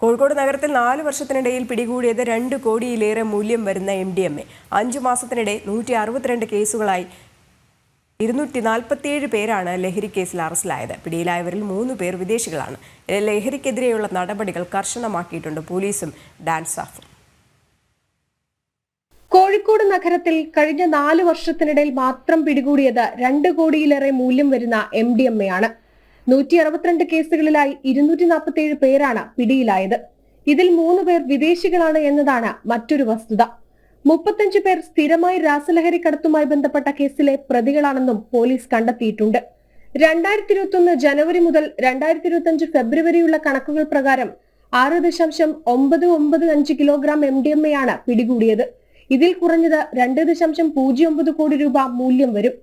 കോഴിക്കോട് നഗരത്തിൽ നാല് വർഷത്തിനിടയിൽ പിടികൂടിയത് രണ്ട് കോടിയിലേറെ മൂല്യം വരുന്ന എം ഡി എം എ. അഞ്ചു മാസത്തിനിടെ നൂറ്റി അറുപത്തിരണ്ട് കേസുകളായി ഇരുന്നൂറ്റി നാൽപ്പത്തിയേഴ് പേരാണ് ലഹരി കേസിൽ അറസ്റ്റിലായത്. പിടിയിലായവരിൽ മൂന്ന് പേർ വിദേശികളാണ്. ലഹരിക്കെതിരെയുള്ള നടപടികൾ കർശനമാക്കിയിട്ടുണ്ട് പോലീസും ഡാൻസ് സ്റ്റാഫും കോഴിക്കോട് നഗരത്തിൽ കഴിഞ്ഞ നാല് വർഷത്തിനിടയിൽ മാത്രം പിടികൂടിയത് രണ്ട് കോടിയിലേറെ മൂല്യം വരുന്ന എം ഡി എം എ ആണ്. നൂറ്റി അറുപത്തിരണ്ട് കേസുകളിലായി ഇരുന്നൂറ്റി നാൽപ്പത്തി ഏഴ് പേരാണ് പിടിയിലായത്. ഇതിൽ മൂന്ന് പേർ വിദേശികളാണ് എന്നതാണ് മറ്റൊരു വസ്തുത. മുപ്പത്തഞ്ച് പേർ സ്ഥിരമായി രാസലഹരി കടത്തുമായി ബന്ധപ്പെട്ട കേസിലെ പ്രതികളാണെന്നും പോലീസ് കണ്ടെത്തിയിട്ടുണ്ട്. രണ്ടായിരത്തി ഇരുപത്തി ജനുവരി മുതൽ രണ്ടായിരത്തി ഇരുപത്തി അഞ്ച് ഫെബ്രുവരിയുള്ള കണക്കുകൾ പ്രകാരം ആറ് ദശാംശം ഒമ്പത് ഒമ്പത് അഞ്ച് kilogram M D M A ആണ് പിടികൂടിയത്. ഇതിൽ കുറഞ്ഞത് രണ്ട് ദശാംശം പൂജ്യം ഒമ്പത് കോടി രൂപ മൂല്യം വരും.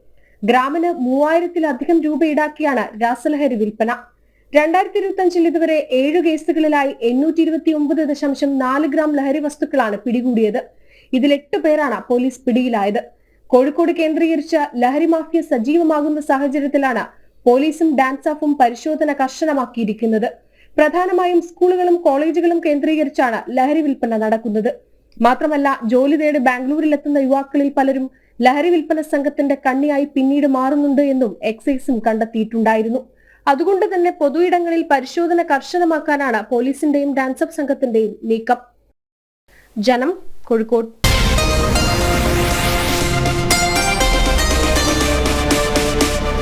ഗ്രാമിന് മൂവായിരത്തിലധികം രൂപ ഈടാക്കിയാണ് രാസലഹരി വിൽപ്പന. രണ്ടായിരത്തി ഇരുപത്തി അഞ്ചിൽ ഇതുവരെ ഏഴ് കേസുകളിലായി എണ്ണൂറ്റി ഇരുപത്തി ഒമ്പത് ദശാംശം നാല് ഗ്രാം ലഹരി വസ്തുക്കളാണ് പിടികൂടിയത്. ഇതിൽ എട്ട് പേരാണ് പോലീസ് പിടിയിലായത്. കോഴിക്കോട് കേന്ദ്രീകരിച്ച ലഹരി മാഫിയ സജീവമാകുന്ന സാഹചര്യത്തിലാണ് പോലീസും ഡാൻസ് ഓഫും പരിശോധന കർശനമാക്കിയിരിക്കുന്നത്. പ്രധാനമായും സ്കൂളുകളും കോളേജുകളും കേന്ദ്രീകരിച്ചാണ് ലഹരി വിൽപ്പന നടക്കുന്നത്. മാത്രമല്ല ജോലി തേടി ബാംഗ്ലൂരിലെത്തുന്ന യുവാക്കളിൽ പലരും ലഹരി വിൽപ്പന സംഘത്തിന്റെ കണ്ണിയായി പിന്നീട് മാറുന്നുണ്ട് എന്നും എക്സൈസും കണ്ടെത്തിയിട്ടുണ്ടായിരുന്നു. അതുകൊണ്ട് തന്നെ പൊതുയിടങ്ങളിൽ പരിശോധന കർശനമാക്കാനാണ് പോലീസിന്റെയും ഡാൻസപ്പ് സംഘത്തിന്റെയും നീക്കം. ജനം കോഴിക്കോട്.